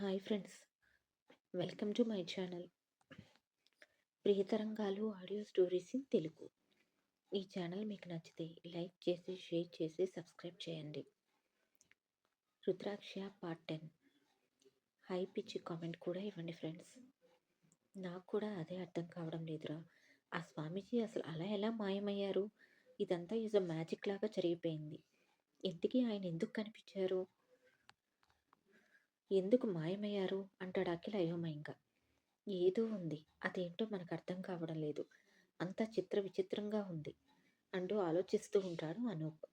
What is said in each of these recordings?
Hi friends. Welcome to my channel. Priyatarangalu audio stories in Telugu. ఈ channel మీకు నచ్చితే like చేసి share చేసి సబ్స్క్రైబ్ చేయండి. Rudraksha part ten. High pitch comment కూడా ఇవ్వండి ఫ్రెండ్స్. నాకు కూడా అదే అర్థం కావడం లేదురా. ఆ స్వామీజీ అసలు అలా ఎలా మాయమయ్యారు? ఇదంతా ఈజ్ మ్యాజిక్ లాగా జరిగిపోయింది. ఇంతకీ ఆయన ఎందుకు కనిపించారు? ఎందుకు మాయమయ్యారు? అంటాడు అఖిల్ అయోమయంగా ఏదో ఉంది. అదేంటో మనకు అర్థం కావడం లేదు. అంతా చిత్ర విచిత్రంగా ఉంది అంటూ ఆలోచిస్తూ ఉంటాడు అనూప్.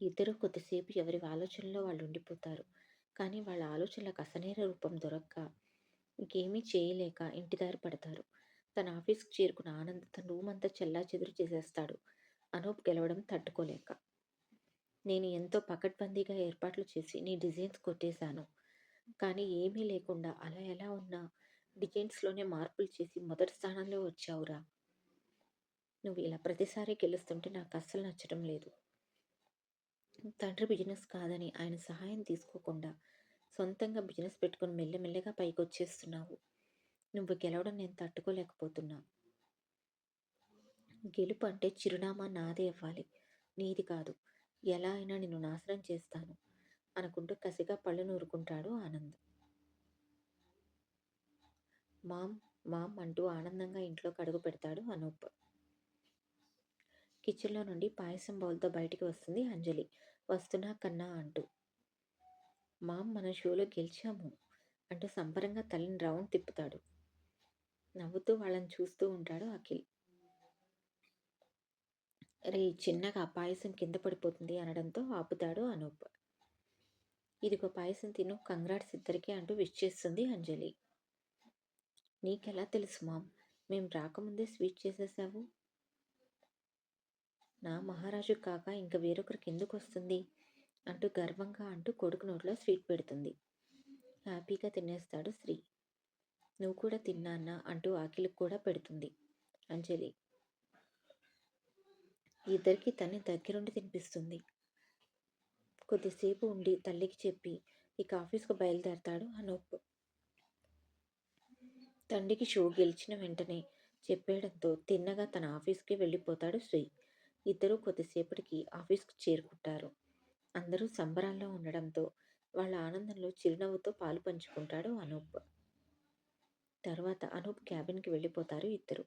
ఇద్దరు కొద్దిసేపు ఎవరి ఆలోచనలో వాళ్ళు ఉండిపోతారు. కానీ వాళ్ళ ఆలోచనలకు అసలైన రూపం దొరక్క ఇంకేమీ చేయలేక ఇంటిదారి పడతారు. తన ఆఫీస్కి చేరుకున్న ఆనంద్ తన రూమ్ అంతా చెల్లా చెదురు చేసేస్తాడు. అనూప్ గెలవడం తట్టుకోలేక. నేను ఎంతో పకడ్బందీగా ఏర్పాట్లు చేసి నీ డిజైన్స్ కొట్టేశాను. కానీ ఏమీ లేకుండా అలా ఎలా ఉన్నా డిజైన్స్లోనే మార్పులు చేసి మొదటి స్థానంలో వచ్చావురా. నువ్వు ఇలా ప్రతిసారి గెలుస్తుంటే నాకు అస్సలు నచ్చడం లేదు. తండ్రి బిజినెస్ కాదని ఆయన సహాయం తీసుకోకుండా సొంతంగా బిజినెస్ పెట్టుకుని మెల్లమెల్లగా పైకి వచ్చేస్తున్నావు నువ్వు గెలవడం నేను తట్టుకోలేకపోతున్నా. గెలుపు అంటే చిరునామా నాదే అవ్వాలి. నీది కాదు. ఎలా అయినా నిన్ను నాశనం చేస్తాను అనుకుంటూ కసిగా పళ్ళు నూరుకుంటాడు ఆనంద్. మామ్ మామ్ అంటూ ఆనందంగా ఇంట్లోకి అడుగు పెడతాడు అనూప్. కిచెన్లో నుండి పాయసం బౌల్తో బయటికి వస్తుంది అంజలి. వస్తున్నా కన్నా అంటూ. మామ్ మన షోలో గెలిచాము అంటూ సంబరంగా తల్లిని రౌండ్ తిప్పుతాడు. నవ్వుతూ వాళ్ళని చూస్తూ ఉంటాడు అఖిల్. రే చిన్నగా పాయసం కింద పడిపోతుంది అనడంతో ఆపుతాడు అనూప్. ఇదిగో పాయసం తిను కంగ్రాట్స్ ఇద్దరికీ అంటూ విష్ చేస్తుంది అంజలి. నీకెలా తెలుసు మామ్ మేం రాకముందే స్వీట్ చేసేసావు? నా మహారాజు కాక ఇంక వేరొకరికి ఎందుకు వస్తుంది అంటూ గర్వంగా అంటూ కొడుకు నోట్లో స్వీట్ పెడుతుంది. హ్యాపీగా తినేస్తాడు శ్రీ నువ్వు కూడా తిన్నానా? అంటూ ఆకిలికి కూడా పెడుతుంది అంజలి. ఇద్దరికి తన్ని దగ్గరుండి తినిపిస్తుంది. కొద్దిసేపు ఉండి తల్లికి చెప్పి ఇక ఆఫీస్కు బయలుదేరతాడు అనూప్. తండ్రికి షో గెలిచిన వెంటనే చెప్పేయడంతో తిన్నగా తన ఆఫీస్కి వెళ్ళిపోతాడు శ్రీ. ఇద్దరూ కొద్దిసేపటికి ఆఫీస్కు చేరుకుంటారు. అందరూ సంబరాల్లో ఉండడంతో వాళ్ళ ఆనందంలో చిరునవ్వుతో పాలు పంచుకుంటాడు అనూప్. తర్వాత అనూప్ క్యాబిన్కి వెళ్ళిపోతారు ఇద్దరు.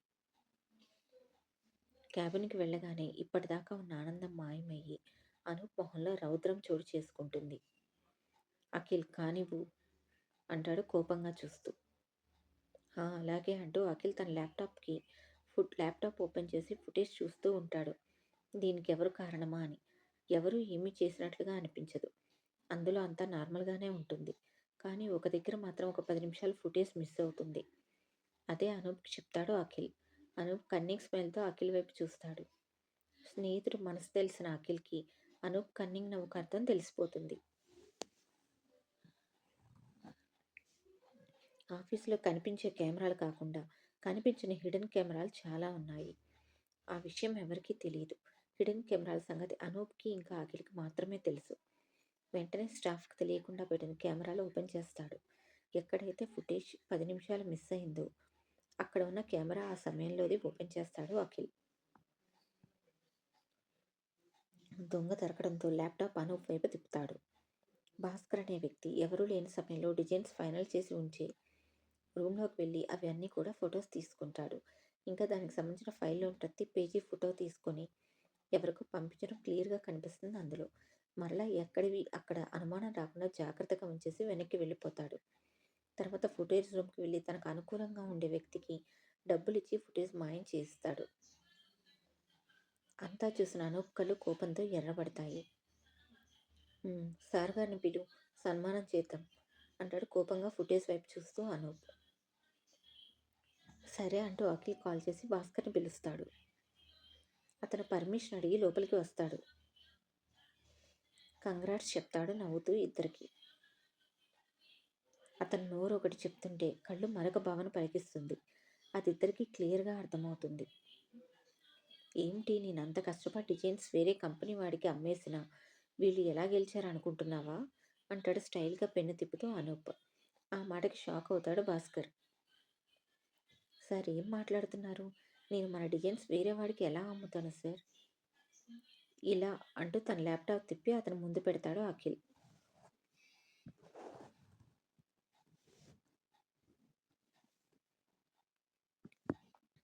క్యాబిన్కి వెళ్ళగానే ఇప్పటిదాకా ఉన్న ఆనందం మాయమయ్యి అనూప్ మొహంలో రౌద్రం చోటు చేసుకుంటుంది. అఖిల్ కానివ్వు అంటాడు కోపంగా చూస్తూ. అలాగే అంటూ అఖిల్ తన ల్యాప్టాప్కి ఫుడ్ ల్యాప్టాప్ ఓపెన్ చేసి ఫుటేజ్ చూస్తూ ఉంటాడు. దీనికి ఎవరు కారణమా అని. ఎవరు ఏమీ చేసినట్లుగా అనిపించదు. అందులో అంతా నార్మల్గానే ఉంటుంది. కానీ ఒక దగ్గర మాత్రం ఒక పది నిమిషాలు ఫుటేజ్ మిస్ అవుతుంది. అదే అనూప్కి చెప్తాడు అఖిల్. అనూప్ కన్నింగ్ స్మైల్తో అఖిల్ వైపు చూస్తాడు. స్నేహితుడు మనసు తెలిసిన అఖిల్కి అనూప్ కన్నింగ్ నవ్వుకు అర్థం తెలిసిపోతుంది. ఆఫీసులో కనిపించే కెమెరాలు కాకుండా కనిపించిన హిడెన్ కెమెరాలు చాలా ఉన్నాయి. ఆ విషయం ఎవరికీ తెలియదు. హిడెన్ కెమెరాల సంగతి అనూప్కి ఇంకా అఖిల్కి మాత్రమే తెలుసు. వెంటనే స్టాఫ్కి తెలియకుండా పెట్టిన కెమెరాలు ఓపెన్ చేస్తాడు. ఎక్కడైతే ఫుటేజ్ పది నిమిషాలు మిస్ అయిందో అక్కడ ఉన్న కెమెరా ఆ సమయంలోది ఓపెన్ చేస్తాడు అఖిల్. దొంగ దొరకడంతో ల్యాప్టాప్ అనూప్ వైపు తిప్పుతాడు. భాస్కర్ అనే వ్యక్తి ఎవరూ లేని సమయంలో డిజైన్స్ ఫైనల్ చేసి ఉంచి రూమ్లోకి వెళ్ళి అవి అన్నీ కూడా ఫొటోస్ తీసుకుంటాడు. ఇంకా దానికి సంబంధించిన ఫైల్లో ప్రతి పేజీ ఫోటో తీసుకొని ఎవరికో పంపించడం క్లియర్గా కనిపిస్తుంది అందులో. మరలా ఎక్కడివి? అక్కడ అనుమానం రాకుండా జాగ్రత్తగా ఉంచేసి వెనక్కి వెళ్ళిపోతాడు. తర్వాత ఫుటేజ్ రూమ్కి వెళ్ళి తనకు అనుకూలంగా ఉండే వ్యక్తికి డబ్బులు ఇచ్చి ఫుటేజ్ మాయం చేస్తాడు. అంతా చూసిన అనూప్ కళ్ళు కోపంతో ఎర్రబడతాయి. సార్ గారిని పిలు సన్మానం చేద్దాం అంటాడు కోపంగా ఫుటేజ్ వైపు చూస్తూ అనూప్ సరే అంటూ అఖిల్ కాల్ చేసి భాస్కర్ని పిలుస్తాడు. అతను పర్మిషన్ అడిగి లోపలికి వస్తాడు. కంగ్రాట్స్ చెప్తాడు నవ్వుతూ ఇద్దరికి. అతను నోరు ఒకటి చెప్తుంటే కళ్ళు మరొక భావన పలికిస్తుంది. అది ఇద్దరికి క్లియర్గా అర్థమవుతుంది. ఏంటి నేనంత కష్టపడి డిజైన్స్ వేరే కంపెనీ వాడికి అమ్మేసిన వీళ్ళు ఎలా గెలిచారు అనుకుంటున్నావా అంటాడు స్టైల్గా పెన్ను తిప్పుతూ అనూప్. ఆ మాటకి షాక్ అవుతాడు భాస్కర్. సార్ ఏం మాట్లాడుతున్నారు? నేను మన డిజైన్స్ వేరే వాడికి ఎలా అమ్ముతాను సార్? ఇలా అంటూ తన ల్యాప్టాప్ తిప్పి అతను ముందు పెడతాడు అఖిల్.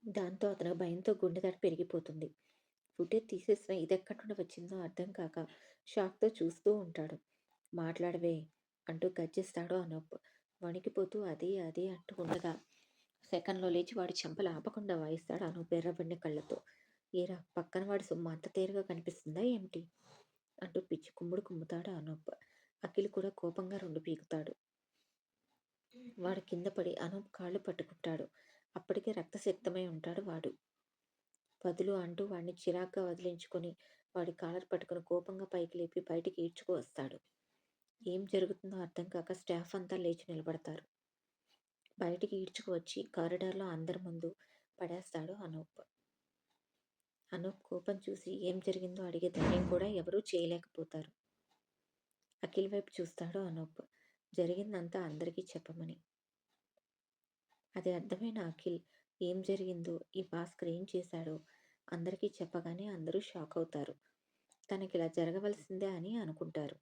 దాంతో అతను భయంతో గుండె పెరిగిపోతుంది. ఫుటేజ్ తీసేసిన ఇది నుండి వచ్చిందో అర్థం కాక షాక్తో చూస్తూ ఉంటాడు. మాట్లాడవే అంటూ గర్జిస్తాడు అనొప్పు. వణికిపోతూ అదే అదే అంటూ ఉండగా సెకండ్లో లేచి వాడి చెంపలు ఆపకుండా వాయిస్తాడు అను బెర్రబడిన కళ్ళతో. ఏరా పక్కన వాడి సొమ్ము అంత తేరుగా కనిపిస్తుందా ఏమిటి? అంటూ పిచ్చి కుమ్ముడు కుమ్ముతాడు అనూప్ అఖిల్ కూడా కోపంగా రెండు పీకుతాడు. వాడు కింద పడి అనూప్ కాళ్ళు పట్టుకుంటాడు. అప్పటికే రక్తసిక్తమై ఉంటాడు వాడు. వదులు అంటూ వాడిని చిరాగ్గా వదిలించుకొని వాడి కాలర్ పట్టుకుని కోపంగా పైకి లేపి బయటికి ఈడ్చుకు వస్తాడు. ఏం జరుగుతుందో అర్థం కాక స్టాఫ్ అంతా లేచి నిలబడతారు. బయటికి ఈడ్చుకు వచ్చి కారిడార్లో అందరి ముందు పడేస్తాడు అనూప్. అనూప్ కోపం చూసి ఏం జరిగిందో అడిగే ధైర్యం కూడా ఎవరూ చేయలేకపోతారు. అఖిల్ వైపు చూస్తాడు అనూప్. జరిగిందంతా అందరికీ చెప్పమని. అది అర్థమైన అఖిల్. ఏం జరిగిందో ఈ భాస్కర్ ఏం చేశాడో అందరికీ చెప్పగానే అందరూ షాక్ అవుతారు. తనకి ఇలా జరగవలసిందే అని అనుకుంటారు.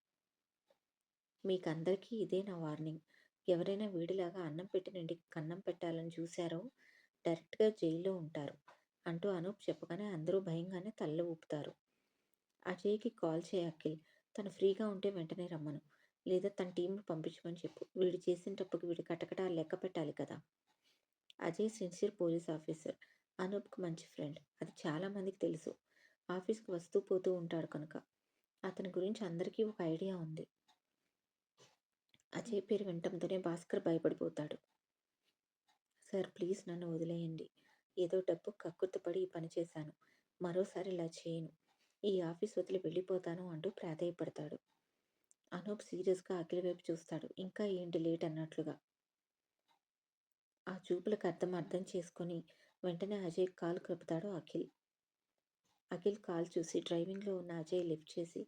మీకందరికీ ఇదే నా వార్నింగ్. ఎవరైనా వీడిలాగా అన్నం పెట్టినండి కన్నం పెట్టాలని చూశారో డైరెక్ట్గా జైల్లో ఉంటారు అంటూ అనూప్ చెప్పగానే అందరూ భయంగానే తల్ల ఊపుతారు. అజయ్కి కాల్ చేయ అఖిల్. తను ఫ్రీగా ఉంటే వెంటనే రమ్మను. లేదా తన టీంను పంపించమని చెప్పు. వీడు చేసిన తప్పుకి వీడి కటకటా లెక్క పెట్టాలి కదా. Ajay sincere police officer. అనూప్కి మంచి ఫ్రెండ్. అది చాలామందికి తెలుసు. ఆఫీస్కి వస్తూ పోతూ ఉంటాడు కనుక. అతని గురించి అందరికీ ఒక ఐడియా ఉంది. అజయ్ పేరు వినటంతోనే భాస్కర్ భయపడిపోతాడు. సార్ ప్లీజ్ నన్ను వదిలేయండి. ఏదో డబ్బు కక్కుర్తిపడి ఈ పని చేశాను. మరోసారి ఇలా చేయను. ఈ ఆఫీస్ వదిలి వెళ్ళిపోతాను అంటూ ప్రాధాయపడతాడు. అనూప్ సీరియస్గా అఖిల వైపు చూస్తాడు. ఇంకా ఏంటి లేట్ అన్నట్లుగా. ఆ చూపులకు అర్థం అర్థం చేసుకొని వెంటనే అజయ్ కాల్ కలుపుతాడు అఖిల్. అఖిల్ కాల్ చూసి డ్రైవింగ్లో ఉన్న అజయ్ లిఫ్ట్ చేసి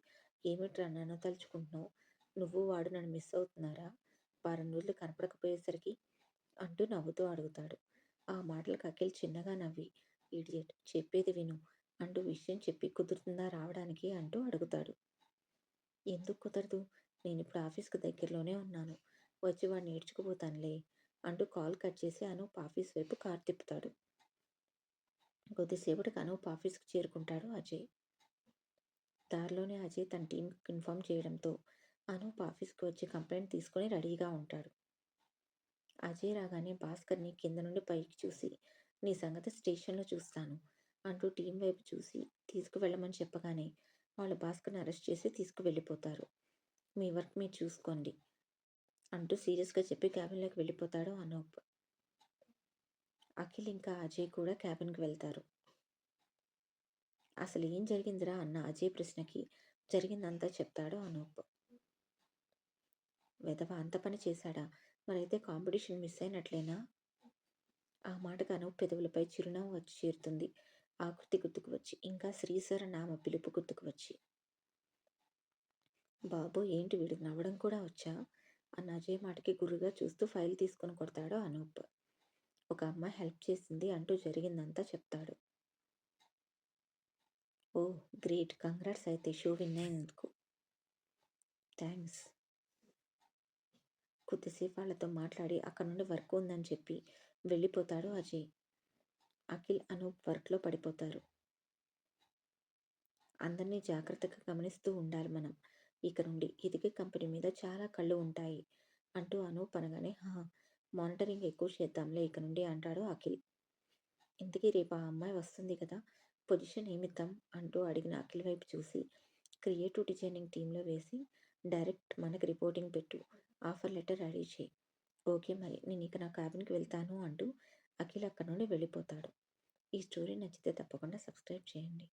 ఏమిట్రా నన్ను తలుచుకుంటున్నావు? నువ్వు వాడు నన్ను మిస్ అవుతున్నారా? వారం రోజులు కనపడకపోయేసరికి? అంటూ నవ్వుతూ అడుగుతాడు. ఆ మాటలకు అఖిల్ చిన్నగా నవ్వి ఇడియట్ చెప్పేది విను. అంటూ విషయం చెప్పి కుదురుతుందా రావడానికి? అంటూ అడుగుతాడు. ఎందుకు కుదరదు? నేను ఇప్పుడు ఆఫీస్కి దగ్గరలోనే ఉన్నాను. వచ్చి వాడిని నేర్చుకుపోతానులే అంటూ కాల్ కట్ చేసి అనూప్ ఆఫీస్ వైపు కార్ తిప్పుతాడు. కొద్దిసేపటికి అనూప్ ఆఫీస్కి చేరుకుంటాడు అజయ్. దారిలోనే అజయ్ తన టీంకి ఇన్ఫామ్ చేయడంతో అనూప్ ఆఫీస్కి వచ్చి కంప్లైంట్ తీసుకొని రెడీగా ఉంటాడు. అజయ్ రాగానే భాస్కర్ని కింద నుండి పైకి చూసి నీ సంగతి స్టేషన్లో చూస్తాను అంటూ టీం వైపు చూసి తీసుకువెళ్ళమని చెప్పగానే వాళ్ళు భాస్కర్ని అరెస్ట్ చేసి తీసుకువెళ్ళిపోతారు. మీ వర్క్ మీరు చూసుకోండి. అంటూ సీరియస్గా చెప్పి క్యాబిన్లోకి వెళ్ళిపోతాడు అనూప్. అఖిల్ ఇంకా అజయ్ కూడా క్యాబిన్కి వెళ్తారు. అసలు ఏం జరిగిందిరా అన్న అజయ్ ప్రశ్నకి జరిగిందంతా చెప్తాడు అనూప్. వెధవ అంత పని చేశాడా? మరైతే కాంపిటీషన్ మిస్ అయినట్లేనా? ఆ మాటకు అనూప్ పెదవులపై చిరునవ్వు వచ్చి చేరుతుంది. ఆకృతి గుర్తుకు వచ్చి ఇంకా శ్రీసర నామ పిలుపు గుర్తుకు వచ్చి. బాబు ఏంటి వీడు నవ్వడం కూడా వచ్చా? అని అజయ్ మాటకి గురుగా చూస్తూ ఫైల్ తీసుకొని కొడతాడు అనూప్. ఒక అమ్మాయి హెల్ప్ చేసింది అంటూ జరిగిందంతా చెప్తాడు. Oh great. కంగ్రాట్స్ అయితే. షో విన్ అయినందుకు థ్యాంక్స్ కొద్దిసేపు వాళ్ళతో మాట్లాడి అక్కడ నుండి వర్క్ ఉందని చెప్పి వెళ్ళిపోతాడు అజయ్. అఖిల్ అనూప్ వర్క్లో పడిపోతారు. అందరినీ జాగ్రత్తగా గమనిస్తూ ఉండాలి మనం. ఇక నుండి ఇదిగే కంపెనీ మీద చాలా కళ్ళు ఉంటాయి అంటూ అనూప్ అనగానే హా మానిటరింగ్ ఎక్కువ చేద్దాంలే ఇక నుండి అంటాడు అఖిల్. ఇంతకీ రేపు ఆ అమ్మాయి వస్తుంది కదా పొజిషన్ ఏమిద్దాం అంటూ అడిగిన అఖిల్ వైపు చూసి క్రియేటివ్ డిజైనింగ్ టీంలో వేసి డైరెక్ట్ మనకి రిపోర్టింగ్ పెట్టు ఆఫర్ లెటర్ రెడీ చేయి. ఓకే మరి నేను ఇక నా క్యాబిన్కి వెళ్తాను అంటూ అఖిల్ అక్కడ నుండి వెళ్ళిపోతాడు. ఈ స్టోరీ నచ్చితే తప్పకుండా సబ్స్క్రైబ్ చేయండి.